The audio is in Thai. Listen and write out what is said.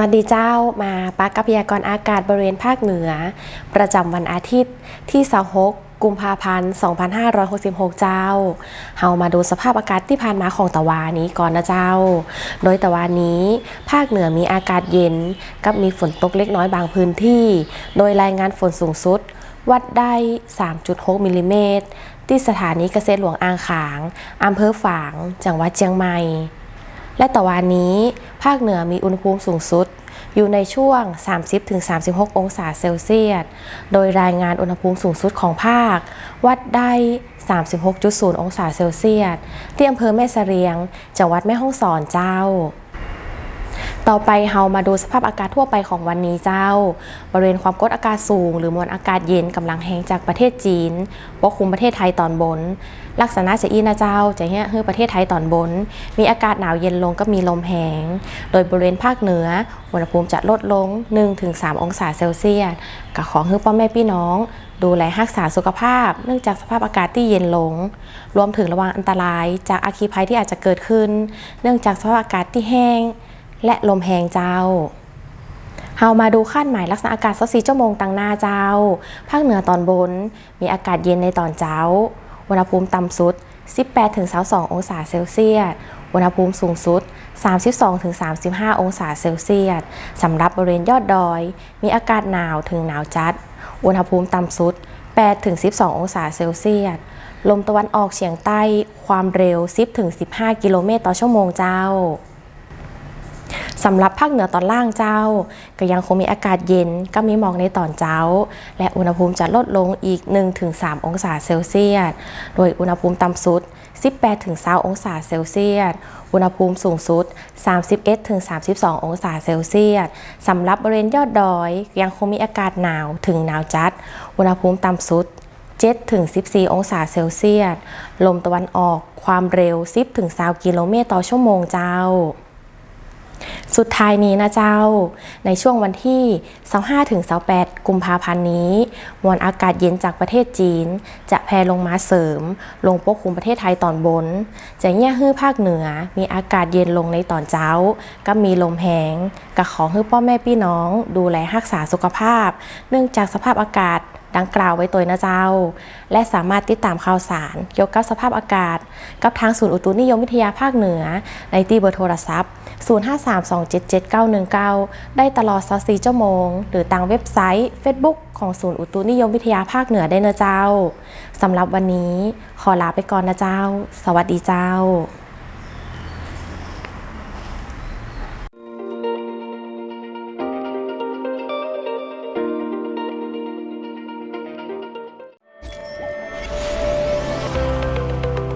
วัสดีเจ้ามาปากกับพยากรณ์อากาศบริเวณภาคเหนือ ประจำวันอาทิตย์ที่26กุมภาพันธ์ 2566 เจ้า เฮามาดูสภาพอากาศที่ผ่านมาของตะวันนี้ก่อนนะเจ้า โดยตะวันนี้ ภาคเหนือมีอากาศเย็น กับมีฝนตกเล็กน้อยบางพื้นที่ โดยรายงานฝนสูงสุด วัดได้ 3.6 มิลลิเมตร ที่สถานีเกษตรหลวงอ่างขาง อำเภอฝาง จังหวัดเชียงใหม่ และต่อวันนี้ ภาคเหนือมีอุณหภูมิสูงสุด อยู่ในช่วง 30-36 องศาเซลเซียส โดยรายงานอุณหภูมิสูงสุดของภาค วัดได้ 36.0 องศาเซลเซียส ที่อำเภอแม่เสรียง จังหวัดแม่ฮ่องสอนเจ้า ต่อไปเฮามาดูสภาพอากาศทั่วไปของวันนี้เจ้า บริเวณความกดอากาศสูง หรือมวลอากาศเย็นกำลังแห้งจากประเทศจีนปกคลุมประเทศไทยตอนบน ลักษณะจะอีนะเจ้าจะเฮี้ยฮือประเทศไทยตอนบน มีอากาศหนาวเย็นลงก็มีลมแห้งโดยบริเวณภาคเหนืออุณหภูมิจะลดลง 1-3 องศาเซลเซียสกับของฮือพ่อแม่พี่น้อง ดูแลรักษาสุขภาพ เนื่องจากสภาพอากาศที่เย็นลง รวมถึงระวังอันตราย จากอาคีภัยที่อาจจะเกิดขึ้น เนื่องจากสภาพอากาศที่แห้ง และลมแหงเจ้าเฮามาดูคาดหมายลักษณะอากาศ24ชั่วโมงตังหน้าเจ้า ภาคเหนือตอนบน มีอากาศเย็นในตอนเช้า อุณหภูมิต่ำสุด 18-22 องศาเซลเซียส อุณหภูมิสูงสุด 32-35 องศาเซลเซียส สำหรับบริเวณยอดดอย มีอากาศหนาวถึงหนาวจัด อุณหภูมิต่ำสุด 8-12 องศาเซลเซียส ลมตะวันออกเฉียงใต้ ความเร็ว 10-15 กิโลเมตรต่อชั่วโมงเจ้า สำหรับภาคเหนือตอนล่างเจ้า ก็ยังคงมีอากาศเย็นก็มีหมอกในตอนเช้า และอุณหภูมิจะลดลงอีก 1-3 องศาเซลเซียส โดยอุณหภูมิต่ำสุด 18-20 องศาเซลเซียส อุณหภูมิสูงสุด 31-32 องศาเซลเซียสสำหรับบริเวณยอดดอย ยังคงมีอากาศหนาวถึงหนาวจัด อุณหภูมิต่ำสุด7ถึง14 องศาเซลเซียส ลมตะวันออกความเร็ว 10ถึง20กิโลเมตรต่อชั่วโมงเจ้า สุดท้ายนี้นะเจ้า ในช่วงวันที่ 25ถึง28 กุมภาพันธ์นี้ มวลอากาศเย็นจากประเทศจีน จะแผ่ลงมาเสริม ลงปกคลุมประเทศไทยตอนบน จะแย่ฮื้อภาคเหนือ มีอากาศเย็นลงในตอนเช้า ก็มีลมแหงกะขอฮื้อพ่อแม่พี่น้อง ดูแลรักษาสุขภาพ เนื่องจากสภาพอากาศ ดังกล่าวไว้ตัวนะเจ้า และสามารถติดตามข่าวสาร เกี่ยวกับสภาพอากาศ กับทางศูนย์อุตุนิยมวิทยาภาคเหนือ ในตีเบอร์โทรศัพท์ 0532777919 ได้ตลอด24ชั่วโมง หรือทางเว็บไซต์ Facebook ของศูนย์อุตุนิยมวิทยาภาคเหนือได้นะเจ้าสำหรับวันนี้ขอลาไปก่อนนะเจ้า สวัสดีเจ้า